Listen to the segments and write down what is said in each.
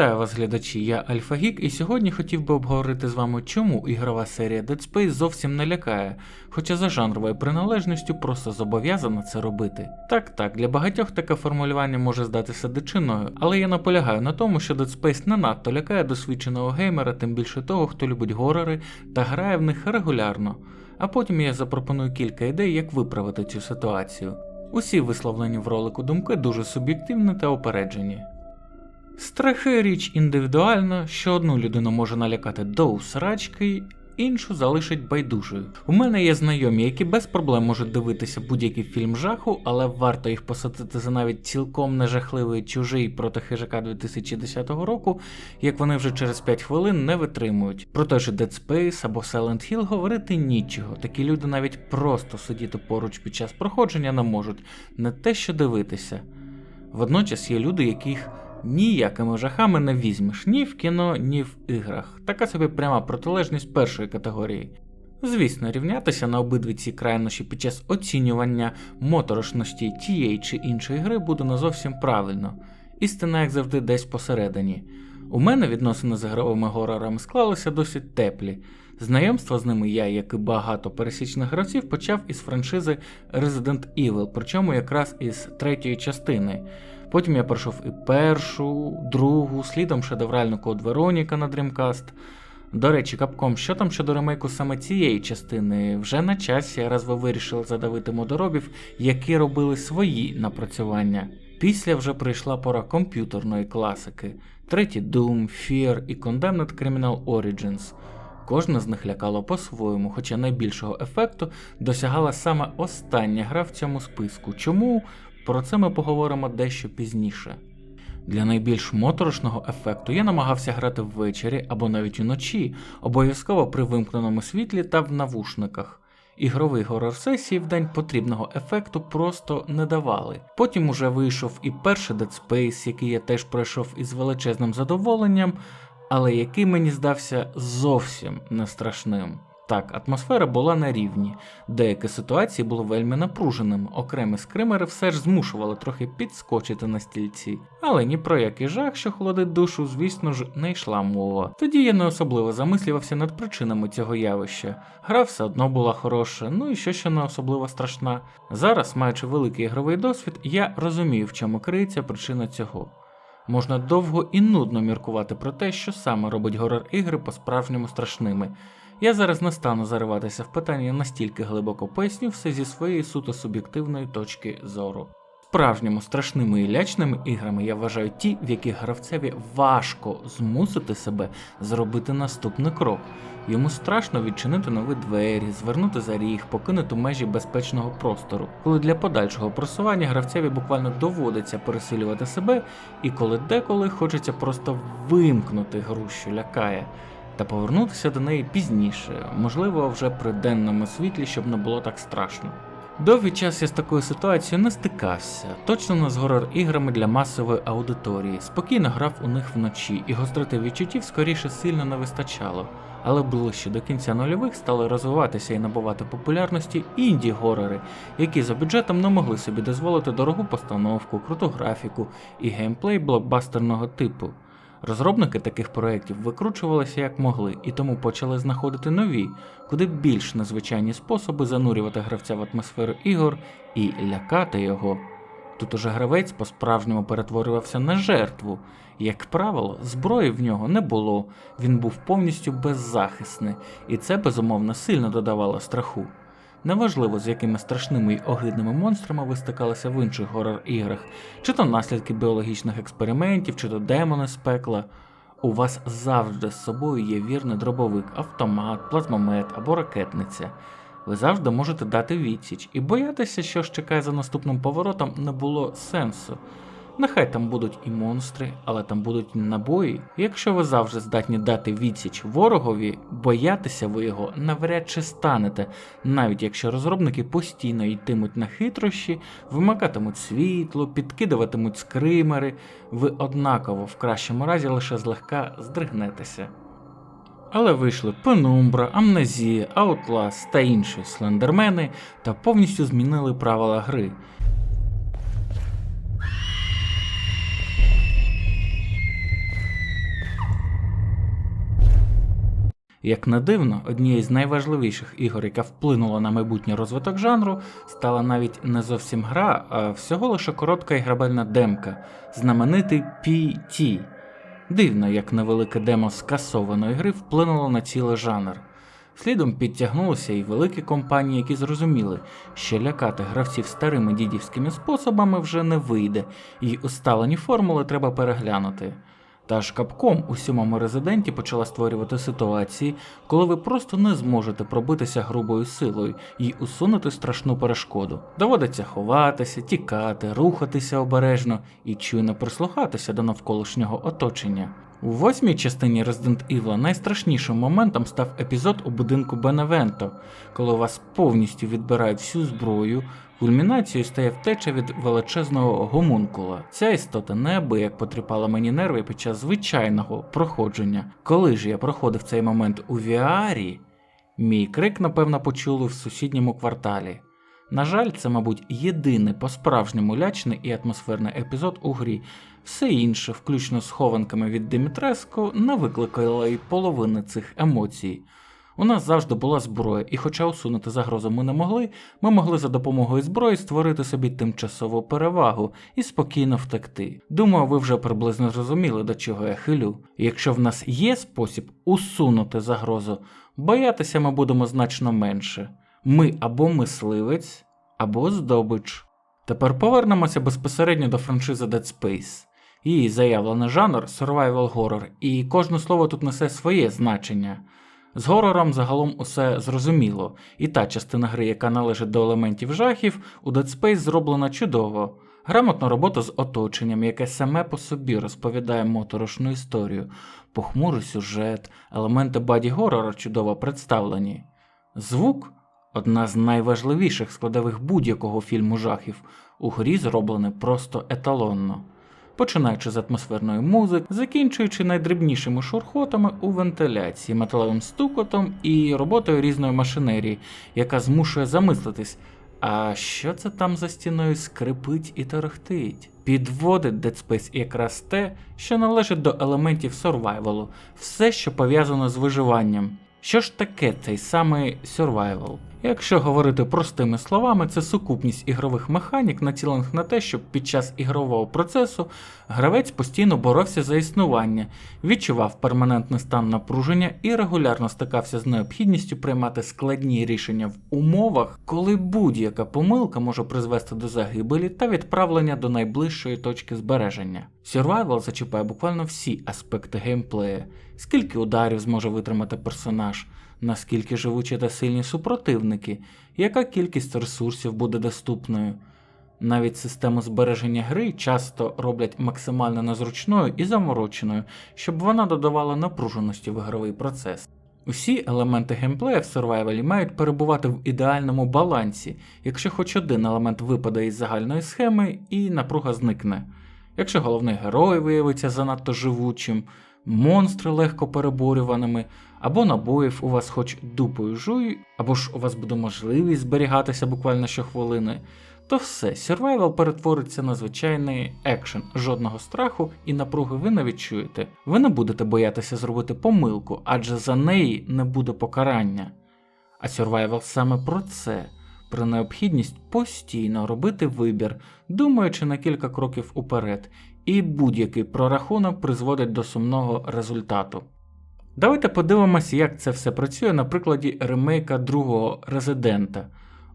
Вітаю вас, глядачі, я Альфа-Гік, і сьогодні хотів би обговорити з вами, чому ігрова серія Dead Space зовсім не лякає, хоча за жанровою приналежністю просто зобов'язана це робити. Так, так, для багатьох таке формулювання може здатися дичиною, але я наполягаю на тому, що Dead Space не надто лякає досвідченого геймера, тим більше того, хто любить горори та грає в них регулярно. А потім я запропоную кілька ідей, як виправити цю ситуацію. Усі висловлені в ролику думки дуже суб'єктивні та опереджені. Страхи річ індивідуальна, що одну людину може налякати до усрачки, іншу залишить байдужою. У мене є знайомі, які без проблем можуть дивитися будь-який фільм жаху, але варто їх посадити за навіть цілком нежахливий чужий проти хижака 2010 року, як вони вже через 5 хвилин не витримують. Про той же Dead Space або Silent Hill говорити нічого. Такі люди навіть просто сидіти поруч під час проходження не можуть, не те що дивитися. Водночас є люди, яких ніякими жахами не візьмеш ні в кіно, ні в іграх. Така собі пряма протилежність першої категорії. Звісно, рівнятися на обидві ці крайнощі під час оцінювання моторошності тієї чи іншої гри буде не зовсім правильно. Істина, як завжди, десь посередині. У мене відносини з ігровими горорами склалися досить теплі. Знайомство з ними я, як і багато пересічних гравців, почав із франшизи Resident Evil, причому якраз із третьої частини. Потім я пройшов і першу, другу, слідом шедевральну код Вероніка на Dreamcast. До речі, капком, що там щодо ремейку саме цієї частини? Вже на часі, раз ви вирішили задавити модоробів, які робили свої напрацювання. Після вже прийшла пора комп'ютерної класики: третій Doom, Fear і Condemned Criminal Origins. Кожна з них лякала по-своєму, хоча найбільшого ефекту досягала саме остання гра в цьому списку. Чому? Про це ми поговоримо дещо пізніше. Для найбільш моторошного ефекту я намагався грати ввечері або навіть уночі, обов'язково при вимкненому світлі та в навушниках. Ігровий горор сесії в день потрібного ефекту просто не давали. Потім уже вийшов і перший Dead Space, який я теж пройшов із величезним задоволенням, але який мені здався зовсім не страшним. Так, атмосфера була на рівні, деякі ситуації були вельми напруженими, окремі скримери все ж змушували трохи підскочити на стільці. Але ні про який жах, що холодить душу, звісно ж, не йшла мова. Тоді я не особливо замислювався над причинами цього явища. Гра все одно була хороша, ну і що ще не особливо страшна. Зараз, маючи великий ігровий досвід, я розумію, в чому криється причина цього. Можна довго і нудно міркувати про те, що саме робить горор ігри по-справжньому страшними. Я зараз не стану зариватися в питання настільки глибоко поясню все зі своєї суто суб'єктивної точки зору. Справжніми страшними і лячними іграми я вважаю ті, в яких гравцеві важко змусити себе зробити наступний крок. Йому страшно відчинити нові двері, звернути за ріг, покинути межі безпечного простору, коли для подальшого просування гравцеві буквально доводиться пересилювати себе, і коли деколи хочеться просто вимкнути гру, що лякає та повернутися до неї пізніше, можливо, вже при денному світлі, щоб не було так страшно. Довгий час я з такою ситуацією не стикався, точно не з горор іграми для масової аудиторії, спокійно грав у них вночі, і гостроти відчуттів скоріше сильно не вистачало. Але ближче до кінця нульових стали розвиватися і набувати популярності інді-горори, які за бюджетом не могли собі дозволити дорогу постановку, круту графіку і геймплей блокбастерного типу. Розробники таких проєктів викручувалися як могли, і тому почали знаходити нові, куди більш незвичайні способи занурювати гравця в атмосферу ігор і лякати його. Тут уже гравець по-справжньому перетворювався на жертву, як правило, зброї в нього не було, він був повністю беззахисний, і це безумовно сильно додавало страху. Неважливо, з якими страшними й огидними монстрами ви стикалися в інших горор-іграх, чи то наслідки біологічних експериментів, чи то демони з пекла. У вас завжди з собою є вірний дробовик, автомат, плазмомет або ракетниця. Ви завжди можете дати відсіч, і боятися, що ж чекає за наступним поворотом, не було сенсу. Нехай там будуть і монстри, але там будуть і набої. Якщо ви завжди здатні дати відсіч ворогові, боятися ви його навряд чи станете, навіть якщо розробники постійно йтимуть на хитрощі, вимикатимуть світло, підкидуватимуть скримери, ви однаково в кращому разі лише злегка здригнетеся. Але вийшли Пенумбра, Амнезія, Outlast та інші слендермени та повністю змінили правила гри. Як не дивно, однією з найважливіших ігор, яка вплинула на майбутній розвиток жанру, стала навіть не зовсім гра, а всього лише коротка іграбельна демка, знаменитий PT. Дивно, як невелике демо скасованої гри вплинуло на цілий жанр. Слідом підтягнулися і великі компанії, які зрозуміли, що лякати гравців старими дідівськими способами вже не вийде, і усталені формули треба переглянути. Та ж Capcom у сьомому резиденті почала створювати ситуації, коли ви просто не зможете пробитися грубою силою і усунути страшну перешкоду. Доводиться ховатися, тікати, рухатися обережно і чуйно прислухатися до навколишнього оточення. У восьмій частині Resident Evil найстрашнішим моментом став епізод у будинку Беневенто, коли вас повністю відбирають всю зброю. Кульмінацією стає втеча від величезного гомункула. Ця істота неабияк потріпала мені нерви під час звичайного проходження. Коли ж я проходив цей момент у VR, мій крик, напевно, почули в сусідньому кварталі. На жаль, це, мабуть, єдиний по-справжньому лячний і атмосферний епізод у грі. Все інше, включно з хованками від Димитреско, не викликало й половини цих емоцій. У нас завжди була зброя, і хоча усунути загрозу ми не могли, ми могли за допомогою зброї створити собі тимчасову перевагу і спокійно втекти. Думаю, ви вже приблизно зрозуміли, до чого я хилю. Якщо в нас є спосіб усунути загрозу, боятися ми будемо значно менше. Ми або мисливець, або здобич. Тепер повернемося безпосередньо до франшизи Dead Space. Її заявлений жанр survival horror, і кожне слово тут несе своє значення. З горором загалом усе зрозуміло, і та частина гри, яка належить до елементів жахів, у Dead Space зроблена чудово. Грамотна робота з оточенням, яке саме по собі розповідає моторошну історію, похмурий сюжет, елементи баді горора чудово представлені. Звук одна з найважливіших складових будь-якого фільму жахів, у грі зроблений просто еталонно починаючи з атмосферної музики, закінчуючи найдрібнішими шурхотами у вентиляції, металевим стукотом і роботою різної машинерії, яка змушує замислитись. А що це там за стіною скрипить і торохтить? Підводить Dead Space якраз те, що належить до елементів сурвайвалу, все, що пов'язано з виживанням. Що ж таке цей самий survival? Якщо говорити простими словами, це сукупність ігрових механік, націлених на те, щоб під час ігрового процесу гравець постійно боровся за існування, відчував перманентний стан напруження і регулярно стикався з необхідністю приймати складні рішення в умовах, коли будь-яка помилка може призвести до загибелі та відправлення до найближчої точки збереження. Survival зачіпає буквально всі аспекти геймплею, скільки ударів зможе витримати персонаж наскільки живучі та сильні супротивники, яка кількість ресурсів буде доступною. Навіть систему збереження гри часто роблять максимально незручною і замороченою, щоб вона додавала напруженості в ігровий процес. Усі елементи геймплею в Survival мають перебувати в ідеальному балансі, якщо хоч один елемент випаде із загальної схеми і напруга зникне. Якщо головний герой виявиться занадто живучим, монстри легко переборюваними, або набоїв у вас хоч дупою жуй, або ж у вас буде можливість зберігатися буквально щохвилини, то все, Survival перетвориться на звичайний екшен, жодного страху і напруги ви не відчуєте. Ви не будете боятися зробити помилку, адже за неї не буде покарання. А Survival саме про це. Про необхідність постійно робити вибір, думаючи на кілька кроків уперед, і будь-який прорахунок призводить до сумного результату. Давайте подивимося, як це все працює на прикладі ремейка другого резидента.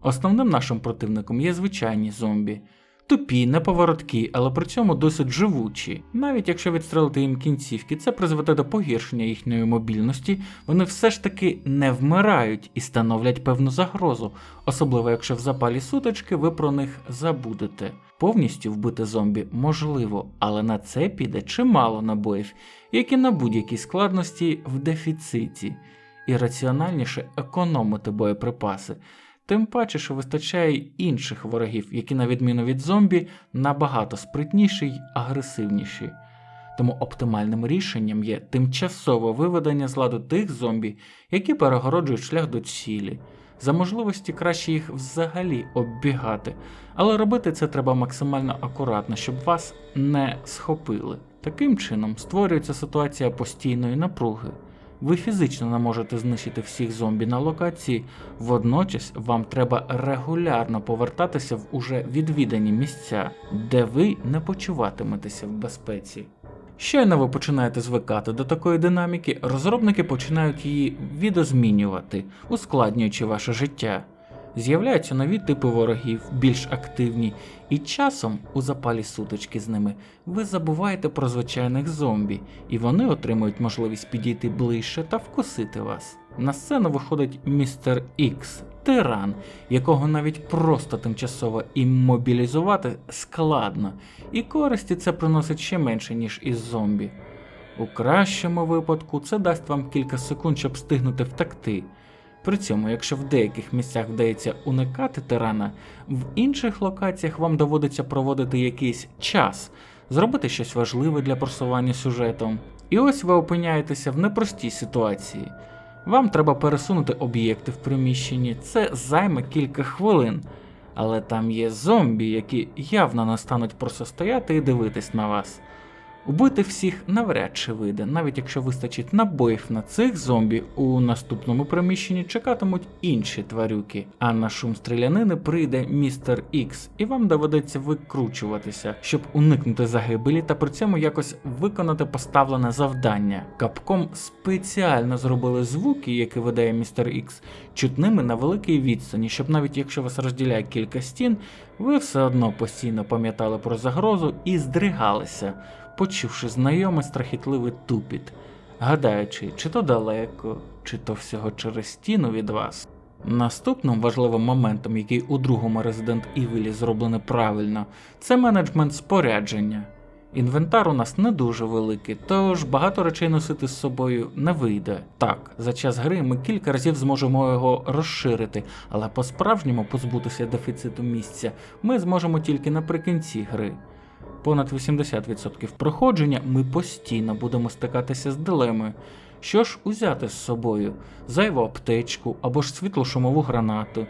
Основним нашим противником є звичайні зомбі. Тупі, неповороткі, але при цьому досить живучі. Навіть якщо відстрелити їм кінцівки, це призведе до погіршення їхньої мобільності, вони все ж таки не вмирають і становлять певну загрозу, особливо якщо в запалі сутички ви про них забудете. Повністю вбити зомбі можливо, але на це піде чимало набоїв, які на будь-якій складності в дефіциті, і раціональніше економити боєприпаси. Тим паче, що вистачає інших ворогів, які, на відміну від зомбі, набагато спритніші й агресивніші. Тому оптимальним рішенням є тимчасове виведення з ладу тих зомбі, які перегороджують шлях до цілі. За можливості краще їх взагалі оббігати, але робити це треба максимально акуратно, щоб вас не схопили. Таким чином створюється ситуація постійної напруги. Ви фізично не можете знищити всіх зомбі на локації, водночас вам треба регулярно повертатися в уже відвідані місця, де ви не почуватиметеся в безпеці. Щойно ви починаєте звикати до такої динаміки, розробники починають її відозмінювати, ускладнюючи ваше життя. З'являються нові типи ворогів, більш активні, і часом у запалі сутички з ними ви забуваєте про звичайних зомбі, і вони отримують можливість підійти ближче та вкусити вас. На сцену виходить містер Ікс, тиран, якого навіть просто тимчасово іммобілізувати складно, і користі це приносить ще менше, ніж із зомбі. У кращому випадку це дасть вам кілька секунд, щоб встигнути втекти. При цьому, якщо в деяких місцях вдається уникати тирана, в інших локаціях вам доводиться проводити якийсь час, зробити щось важливе для просування сюжетом. І ось ви опиняєтеся в непростій ситуації. Вам треба пересунути об'єкти в приміщенні, це займе кілька хвилин, але там є зомбі, які явно не стануть просто стояти і дивитись на вас. Убити всіх навряд чи вийде, навіть якщо вистачить набоїв на цих зомбі, у наступному приміщенні чекатимуть інші тварюки, а на шум стрілянини прийде містер Ікс, і вам доведеться викручуватися, щоб уникнути загибелі та при цьому якось виконати поставлене завдання. Капком спеціально зробили звуки, які видає містер Ікс, чутними на великій відстані, щоб навіть якщо вас розділяє кілька стін, ви все одно постійно пам'ятали про загрозу і здригалися почувши знайомий страхітливий тупіт, гадаючи, чи то далеко, чи то всього через стіну від вас. Наступним важливим моментом, який у другому Resident Evil зроблений правильно, це менеджмент спорядження. Інвентар у нас не дуже великий, тож багато речей носити з собою не вийде. Так, за час гри ми кілька разів зможемо його розширити, але по-справжньому позбутися дефіциту місця ми зможемо тільки наприкінці гри понад 80% проходження, ми постійно будемо стикатися з дилемою. Що ж узяти з собою? Зайву аптечку або ж світлошумову гранату,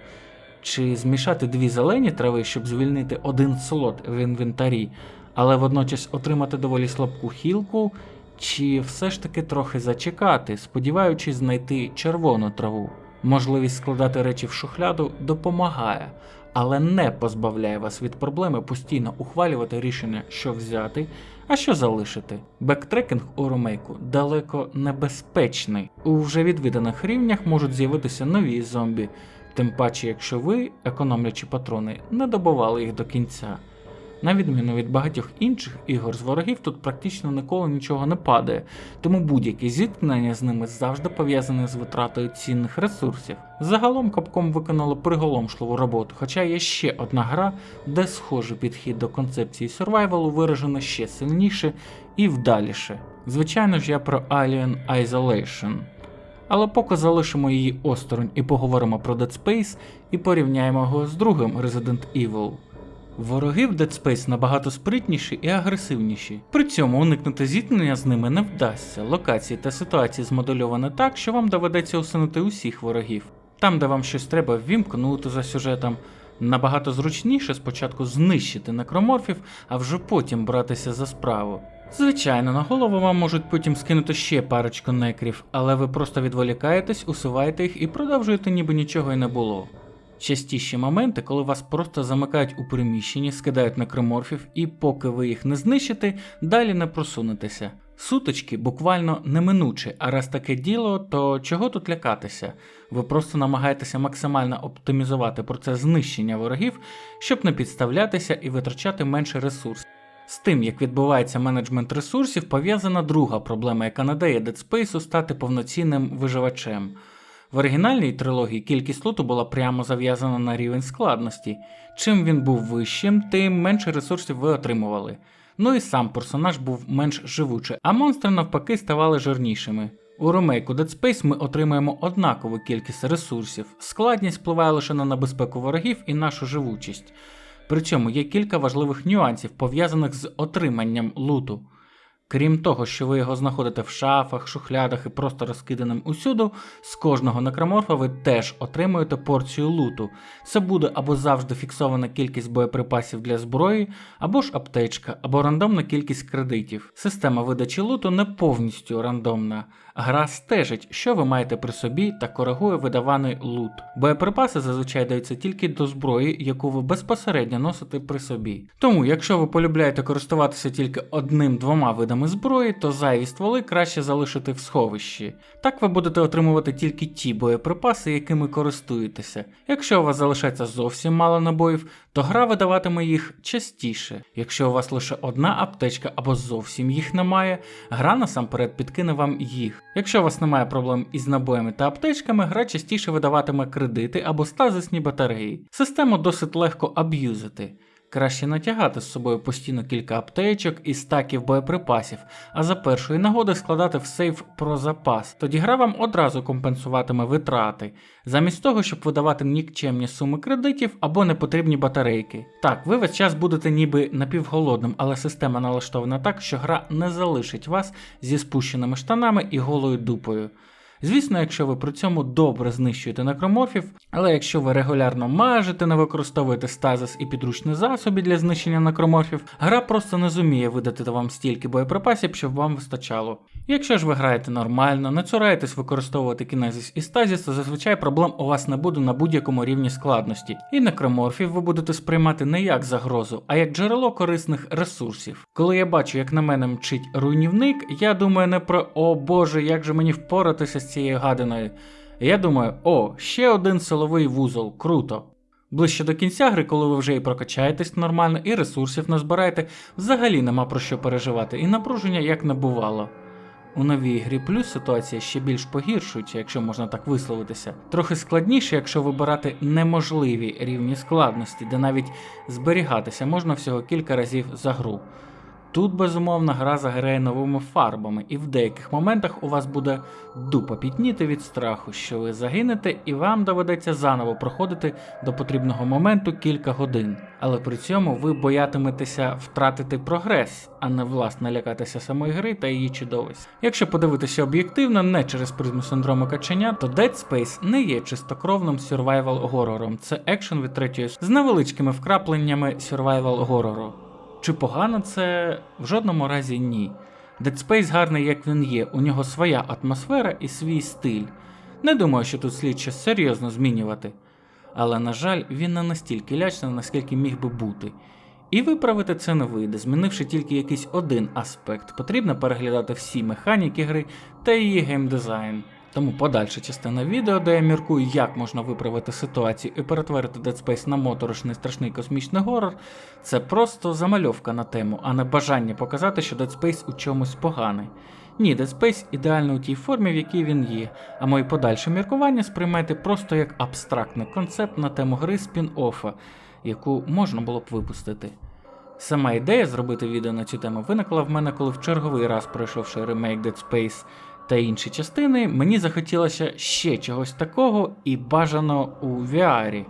чи змішати дві зелені трави, щоб звільнити один слот в інвентарі, але водночас отримати доволі слабку хілку, чи все ж таки трохи зачекати, сподіваючись знайти червону траву. Можливість складати речі в шухляду допомагає, але не позбавляє вас від проблеми постійно ухвалювати рішення, що взяти, а що залишити. Бектрекінг у ремейку далеко небезпечний. У вже відвіданих рівнях можуть з'явитися нові зомбі, тим паче, якщо ви, економлячи патрони, не добували їх до кінця. На відміну від багатьох інших ігор з ворогів, тут практично ніколи нічого не падає, тому будь-яке зіткнення з ними завжди пов'язане з витратою цінних ресурсів. Загалом Capcom виконало приголомшливу роботу, хоча є ще одна гра, де схожий підхід до концепції сурвайвалу виражено ще сильніше і вдаліше. Звичайно ж, я про Alien Isolation. Але поки залишимо її осторонь і поговоримо про Dead Space і порівняємо його з другим Resident Evil. Вороги в Dead Space набагато спритніші і агресивніші. При цьому уникнути зіткнення з ними не вдасться. Локації та ситуації змодельовані так, що вам доведеться усунути усіх ворогів. Там, де вам щось треба ввімкнути за сюжетом, набагато зручніше спочатку знищити некроморфів, а вже потім братися за справу. Звичайно, на голову вам можуть потім скинути ще парочку некрів, але ви просто відволікаєтесь, усуваєте їх і продовжуєте, ніби нічого й не було. Частіші моменти, коли вас просто замикають у приміщенні, скидають некроморфів, і поки ви їх не знищите, далі не просунетеся. Сутички буквально неминучі, а раз таке діло, то чого тут лякатися? Ви просто намагаєтеся максимально оптимізувати процес знищення ворогів, щоб не підставлятися і витрачати менше ресурсів. З тим, як відбувається менеджмент ресурсів, пов'язана друга проблема, яка не дає Dead Space стати повноцінним виживачем. В оригінальній трилогії кількість луту була прямо зав'язана на рівень складності. Чим він був вищим, тим менше ресурсів ви отримували. Ну і сам персонаж був менш живучий, а монстри навпаки ставали жирнішими. У ремейку Dead Space ми отримаємо однакову кількість ресурсів, складність впливає лише на небезпеку ворогів і нашу живучість. Причому є кілька важливих нюансів, пов'язаних з отриманням луту. Крім того, що ви його знаходите в шафах, шухлядах і просто розкиданим усюду, з кожного некроморфа ви теж отримуєте порцію луту. Це буде або завжди фіксована кількість боєприпасів для зброї, або ж аптечка, або рандомна кількість кредитів. Система видачі луту не повністю рандомна. Гра стежить, що ви маєте при собі та коригує видаваний лут. Боєприпаси зазвичай даються тільки до зброї, яку ви безпосередньо носите при собі. Тому, якщо ви полюбляєте користуватися тільки одним-двома видами зброї, то зайві стволи краще залишити в сховищі. Так ви будете отримувати тільки ті боєприпаси, якими користуєтеся. Якщо у вас залишається зовсім мало набоїв, то гра видаватиме їх частіше. Якщо у вас лише одна аптечка або зовсім їх немає, гра насамперед підкине вам їх. Якщо у вас немає проблем із набоями та аптечками, гра частіше видаватиме кредити або стазисні батареї. Систему досить легко аб'юзити. Краще натягати з собою постійно кілька аптечок і стаків боєприпасів, а за першої нагоди складати в сейф про запас. Тоді гра вам одразу компенсуватиме витрати, замість того, щоб видавати нікчемні суми кредитів або непотрібні батарейки. Так, ви весь час будете ніби напівголодним, але система налаштована так, що гра не залишить вас зі спущеними штанами і голою дупою. Звісно, якщо ви при цьому добре знищуєте некроморфів, але якщо ви регулярно мажете, не використовуєте стазис і підручні засоби для знищення некроморфів, гра просто не зуміє видати вам стільки боєприпасів, щоб вам вистачало. Якщо ж ви граєте нормально, не цураєтесь використовувати кінезіс і стазіс, то зазвичай проблем у вас не буде на будь-якому рівні складності. І некроморфів ви будете сприймати не як загрозу, а як джерело корисних ресурсів. Коли я бачу, як на мене мчить руйнівник, я думаю не про о боже, як же мені впоратися з цією гадиною. Я думаю, о, ще один силовий вузол, круто. Ближче до кінця гри, коли ви вже і прокачаєтесь нормально, і ресурсів назбираєте, взагалі нема про що переживати, і напруження як не бувало. У новій грі плюс ситуація ще більш погіршується, якщо можна так висловитися. Трохи складніше, якщо вибирати неможливі рівні складності, де навіть зберігатися можна всього кілька разів за гру. Тут, безумовно, гра заграє новими фарбами, і в деяких моментах у вас буде дупа пітніти від страху, що ви загинете, і вам доведеться заново проходити до потрібного моменту кілька годин. Але при цьому ви боятиметеся втратити прогрес, а не власне лякатися самої гри та її чудовисть. Якщо подивитися об'єктивно, не через призму синдрому каченя, то Dead Space не є чистокровним survival горором. Це екшен від третьої з невеличкими вкрапленнями survival горору. Чи погано це? В жодному разі ні. Dead Space гарний, як він є, у нього своя атмосфера і свій стиль. Не думаю, що тут слід щось серйозно змінювати. Але, на жаль, він не настільки лячний, наскільки міг би бути. І виправити це не вийде, змінивши тільки якийсь один аспект. Потрібно переглядати всі механіки гри та її геймдизайн. Тому подальша частина відео, де я міркую, як можна виправити ситуацію і перетворити Dead Space на моторошний страшний космічний горор, це просто замальовка на тему, а не бажання показати, що Dead Space у чомусь поганий. Ні, Dead Space ідеально у тій формі, в якій він є, а мої подальші міркування сприймайте просто як абстрактний концепт на тему гри спін-оффа, яку можна було б випустити. Сама ідея зробити відео на цю тему виникла в мене, коли в черговий раз пройшовши ремейк Dead Space та інші частини, мені захотілося ще чогось такого і бажано у VR.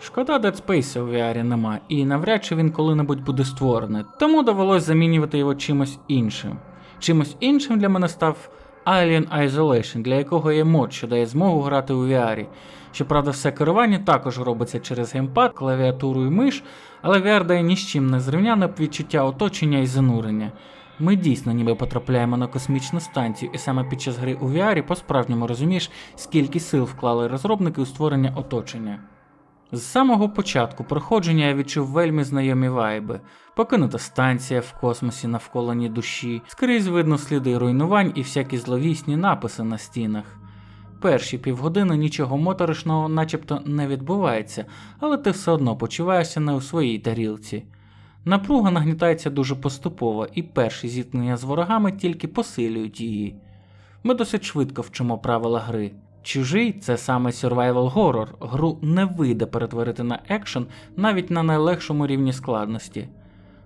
Шкода Dead Space у VR нема, і навряд чи він коли-небудь буде створений, тому довелось замінювати його чимось іншим. Чимось іншим для мене став Alien Isolation, для якого є мод, що дає змогу грати у VR. Щоправда, все керування також робиться через геймпад, клавіатуру і миш, але VR дає ні з чим не зрівняне відчуття оточення і занурення. Ми дійсно ніби потрапляємо на космічну станцію, і саме під час гри у VR по-справжньому розумієш, скільки сил вклали розробники у створення оточення. З самого початку проходження я відчув вельми знайомі вайби. Покинута станція в космосі навколо ні душі, скрізь видно сліди руйнувань і всякі зловісні написи на стінах. Перші півгодини нічого моторошного начебто не відбувається, але ти все одно почуваєшся не у своїй тарілці. Напруга нагнітається дуже поступово, і перші зіткнення з ворогами тільки посилюють її. Ми досить швидко вчимо правила гри. Чужий це саме survival horror, гру не вийде перетворити на екшен навіть на найлегшому рівні складності.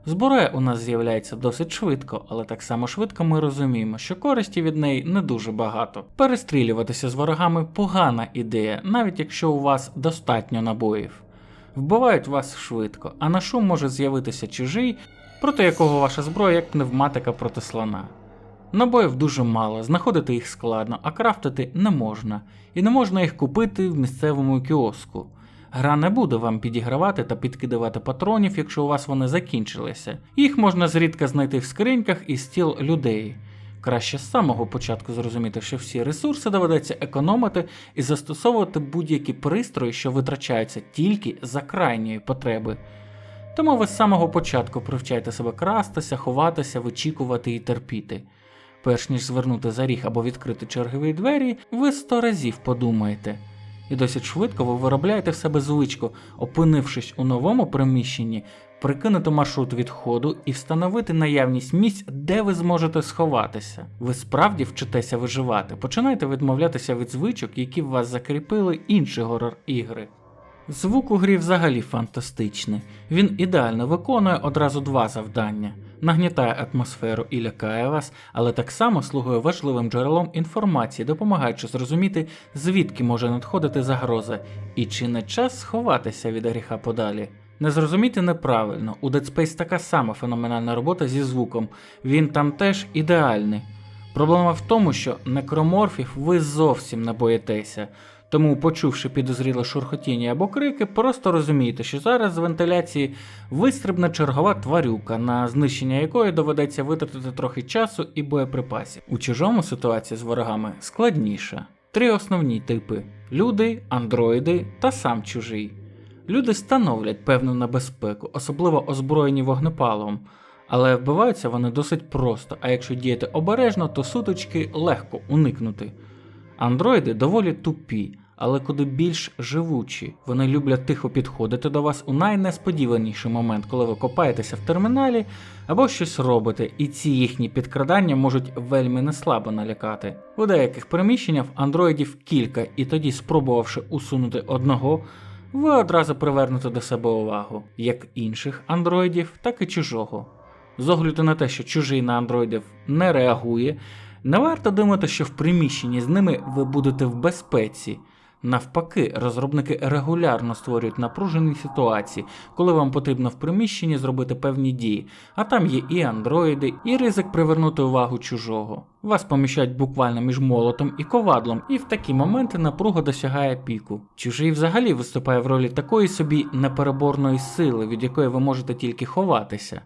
Зброя у нас з'являється досить швидко, але так само швидко ми розуміємо, що користі від неї не дуже багато. Перестрілюватися з ворогами погана ідея, навіть якщо у вас достатньо набоїв. Вбивають вас швидко, а на шум може з'явитися чужий, проти якого ваша зброя як пневматика проти слона. Набоїв дуже мало, знаходити їх складно, а крафтити не можна, і не можна їх купити в місцевому кіоску. Гра не буде вам підігравати та підкидувати патронів, якщо у вас вони закінчилися. Їх можна зрідка знайти в скриньках і стіл людей. Краще з самого початку зрозуміти, що всі ресурси доведеться економити і застосовувати будь-які пристрої, що витрачаються тільки за крайньої потреби. Тому ви з самого початку привчайте себе крастися, ховатися, вичікувати і терпіти. Перш ніж звернути за ріг або відкрити чергові двері, ви сто разів подумаєте. І досить швидко ви виробляєте в себе звичку, опинившись у новому приміщенні, прикинути маршрут відходу і встановити наявність місць, де ви зможете сховатися. Ви справді вчитеся виживати, починайте відмовлятися від звичок, які в вас закріпили інші горор-ігри. Звук у грі взагалі фантастичний. Він ідеально виконує одразу два завдання: нагнітає атмосферу і лякає вас, але так само слугує важливим джерелом інформації, допомагаючи зрозуміти, звідки може надходити загроза, і чи не час сховатися від гріха подалі. Не зрозуміти неправильно, у Dead Space така сама феноменальна робота зі звуком, він там теж ідеальний. Проблема в тому, що некроморфів ви зовсім не боїтеся. Тому, почувши підозріле шурхотіння або крики, просто розумійте, що зараз з вентиляції вистрибне чергова тварюка, на знищення якої доведеться витратити трохи часу і боєприпасів. У чужому ситуація з ворогами складніша. Три основні типи: люди, андроїди та сам чужий. Люди становлять певну небезпеку, особливо озброєні вогнепалом, але вбиваються вони досить просто, а якщо діяти обережно, то сутички легко уникнути. Андроїди доволі тупі, але куди більш живучі. Вони люблять тихо підходити до вас у найнесподіваніший момент, коли ви копаєтеся в терміналі або щось робите, і ці їхні підкрадання можуть вельми неслабо налякати. У деяких приміщеннях андроїдів кілька, і тоді, спробувавши усунути одного, ви одразу привернете до себе увагу, як інших андроїдів, так і чужого. З огляду на те, що чужий на андроїдів не реагує, не варто думати, що в приміщенні з ними ви будете в безпеці. Навпаки, розробники регулярно створюють напружені ситуації, коли вам потрібно в приміщенні зробити певні дії, а там є і андроїди, і ризик привернути увагу чужого. Вас поміщають буквально між молотом і ковадлом, і в такі моменти напруга досягає піку. Чужий взагалі виступає в ролі такої собі непереборної сили, від якої ви можете тільки ховатися.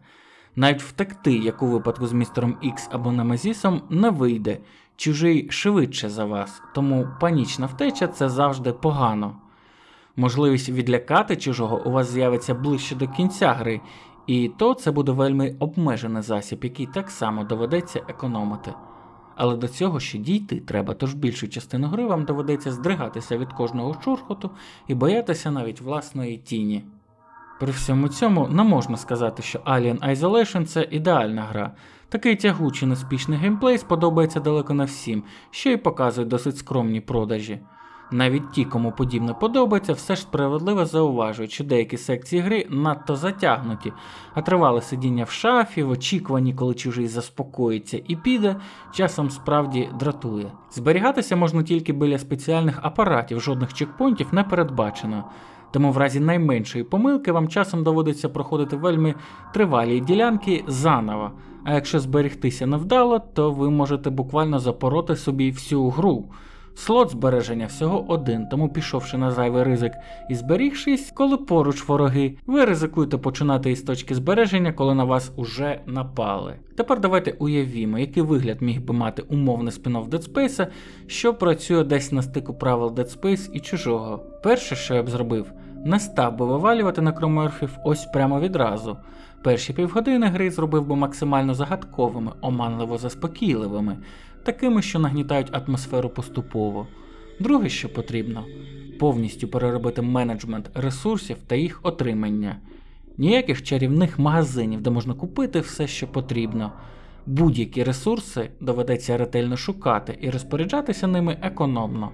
Навіть втекти, як у випадку з містером Ікс або Немезісом, не вийде. Чужий швидше за вас, тому панічна втеча це завжди погано. Можливість відлякати чужого у вас з'явиться ближче до кінця гри, і то це буде вельми обмежений засіб, який так само доведеться економити. Але до цього ще дійти треба, тож більшу частину гри вам доведеться здригатися від кожного шурхоту і боятися навіть власної тіні. При всьому цьому не можна сказати, що Alien Isolation це ідеальна гра. Такий тягучий неспішний геймплей сподобається далеко не всім, що й показує досить скромні продажі. Навіть ті, кому подібне подобається, все ж справедливо зауважують, що деякі секції гри надто затягнуті, а тривале сидіння в шафі, в очікуванні, коли чужий заспокоїться і піде, часом справді дратує. Зберігатися можна тільки біля спеціальних апаратів, жодних чекпоінтів не передбачено. Тому в разі найменшої помилки вам часом доводиться проходити вельми тривалі ділянки заново. А якщо зберегтися невдало, то ви можете буквально запороти собі всю гру. Слот збереження всього один, тому пішовши на зайвий ризик і зберігшись, коли поруч вороги, ви ризикуєте починати із точки збереження, коли на вас уже напали. Тепер давайте уявімо, який вигляд міг би мати умовний спін-офф Dead Space, що працює десь на стику правил Dead Space і чужого. Перше, що я б зробив, не став би вивалювати некроморфів ось прямо відразу. Перші півгодини гри зробив би максимально загадковими, оманливо заспокійливими, такими, що нагнітають атмосферу поступово. Друге, що потрібно, повністю переробити менеджмент ресурсів та їх отримання. Ніяких чарівних магазинів, де можна купити все, що потрібно. Будь-які ресурси доведеться ретельно шукати і розпоряджатися ними економно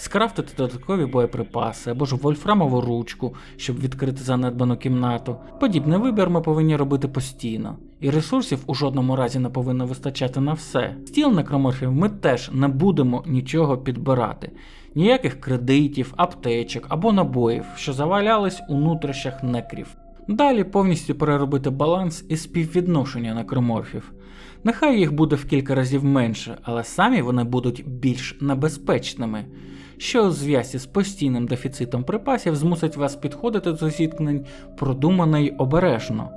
скрафтити додаткові боєприпаси або ж вольфрамову ручку, щоб відкрити занедбану кімнату. Подібний вибір ми повинні робити постійно, і ресурсів у жодному разі не повинно вистачати на все. Стіл некроморфів ми теж не будемо нічого підбирати. Ніяких кредитів, аптечок або набоїв, що завалялись у нутрощах некрів. Далі повністю переробити баланс і співвідношення некроморфів. Нехай їх буде в кілька разів менше, але самі вони будуть більш небезпечними, що у зв'язці з постійним дефіцитом припасів змусить вас підходити до зіткнень продумано й обережно.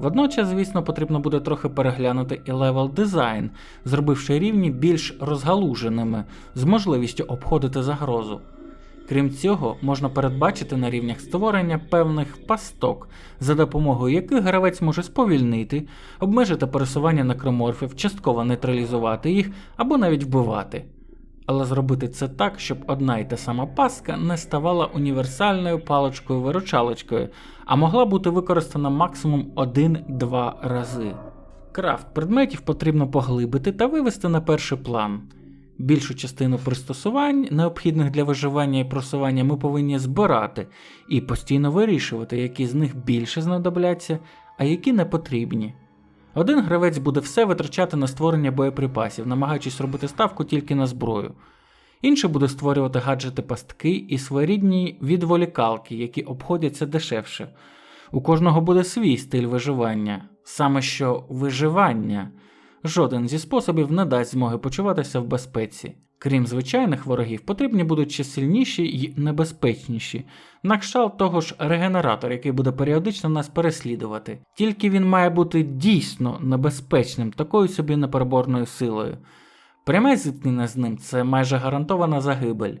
Водночас, звісно, потрібно буде трохи переглянути і левел дизайн, зробивши рівні більш розгалуженими, з можливістю обходити загрозу. Крім цього, можна передбачити на рівнях створення певних пасток, за допомогою яких гравець може сповільнити, обмежити пересування некроморфів, частково нейтралізувати їх або навіть вбивати. Але зробити це так, щоб одна й та сама пастка не ставала універсальною паличкою-виручалочкою, а могла бути використана максимум 1-2 рази. Крафт предметів потрібно поглибити та вивести на перший план. Більшу частину пристосувань, необхідних для виживання і просування, ми повинні збирати і постійно вирішувати, які з них більше знадобляться, а які не потрібні. Один гравець буде все витрачати на створення боєприпасів, намагаючись робити ставку тільки на зброю. Інший буде створювати гаджети пастки і своєрідні відволікалки, які обходяться дешевше. У кожного буде свій стиль виживання, саме що виживання. Жоден зі способів не дасть змоги почуватися в безпеці. Крім звичайних ворогів, потрібні будуть ще сильніші й небезпечніші, на кшталт того ж регенератор, який буде періодично нас переслідувати. Тільки він має бути дійсно небезпечним, такою собі непереборною силою. Пряме зіткнення з ним це майже гарантована загибель.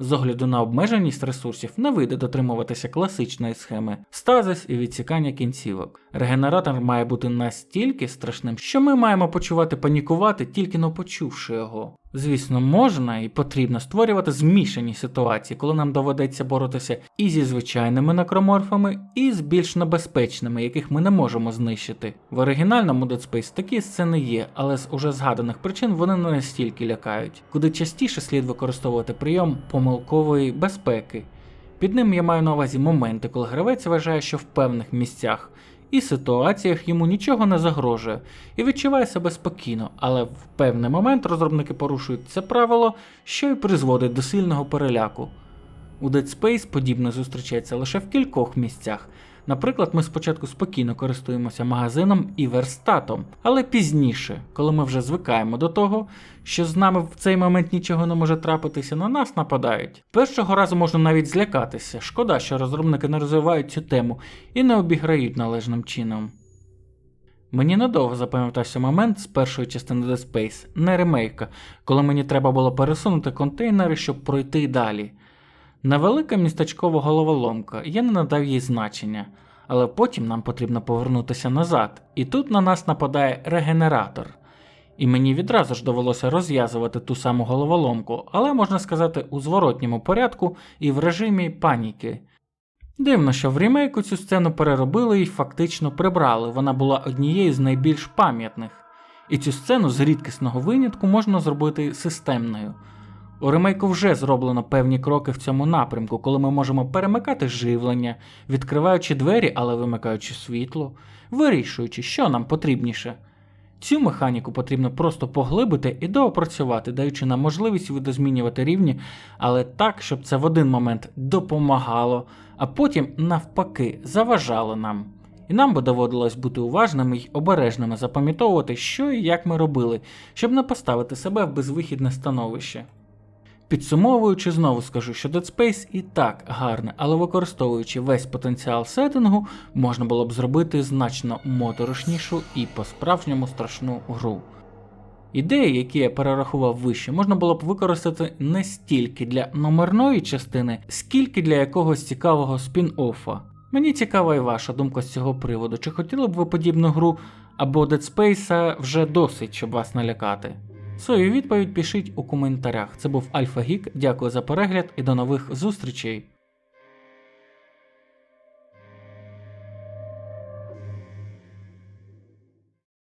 З огляду на обмеженість ресурсів не вийде дотримуватися класичної схеми стазис і відсікання кінцівок. Регенератор має бути настільки страшним, що ми маємо почувати панікувати, тільки но почувши його. Звісно, можна і потрібно створювати змішані ситуації, коли нам доведеться боротися і зі звичайними некроморфами, і з більш небезпечними, яких ми не можемо знищити. В оригінальному Dead Space такі сцени є, але з уже згаданих причин вони не настільки лякають, куди частіше слід використовувати прийом помилкової безпеки. Під ним я маю на увазі моменти, коли гравець вважає, що в певних місцях і ситуаціях йому нічого не загрожує і відчуває себе спокійно, але в певний момент розробники порушують це правило, що й призводить до сильного переляку. У Dead Space подібне зустрічається лише в кількох місцях. Наприклад, ми спочатку спокійно користуємося магазином і верстатом, але пізніше, коли ми вже звикаємо до того, що з нами в цей момент нічого не може трапитися, на нас нападають. Першого разу можна навіть злякатися. Шкода, що розробники не розвивають цю тему і не обіграють належним чином. Мені надовго запам'ятався момент з першої частини Dead Space, не ремейка, коли мені треба було пересунути контейнери, щоб пройти далі. Невелика містечкова головоломка, я не надав їй значення, але потім нам потрібно повернутися назад, і тут на нас нападає регенератор. І мені відразу ж довелося розв'язувати ту саму головоломку, але можна сказати, у зворотньому порядку і в режимі паніки. Дивно, що в ремейку цю сцену переробили і фактично прибрали, вона була однією з найбільш пам'ятних. І цю сцену з рідкісного винятку можна зробити системною. У ремейку вже зроблено певні кроки в цьому напрямку, коли ми можемо перемикати живлення, відкриваючи двері, але вимикаючи світло, вирішуючи, що нам потрібніше. Цю механіку потрібно просто поглибити і доопрацювати, даючи нам можливість видозмінювати рівні, але так, щоб це в один момент допомагало, а потім, навпаки, заважало нам. І нам би доводилось бути уважними й обережними запам'ятовувати, що і як ми робили, щоб не поставити себе в безвихідне становище. Підсумовуючи, знову скажу, що Dead Space і так гарне, але використовуючи весь потенціал сеттингу, можна було б зробити значно моторошнішу і по-справжньому страшну гру. Ідеї, які я перерахував вище, можна було б використати не стільки для номерної частини, скільки для якогось цікавого спін-оффа. Мені цікава і ваша думка з цього приводу, чи хотіли б ви подібну гру або Dead Space вже досить, щоб вас налякати. Свою відповідь пишіть у коментарях. Це був Альфа Гік. Дякую за перегляд і до нових зустрічей.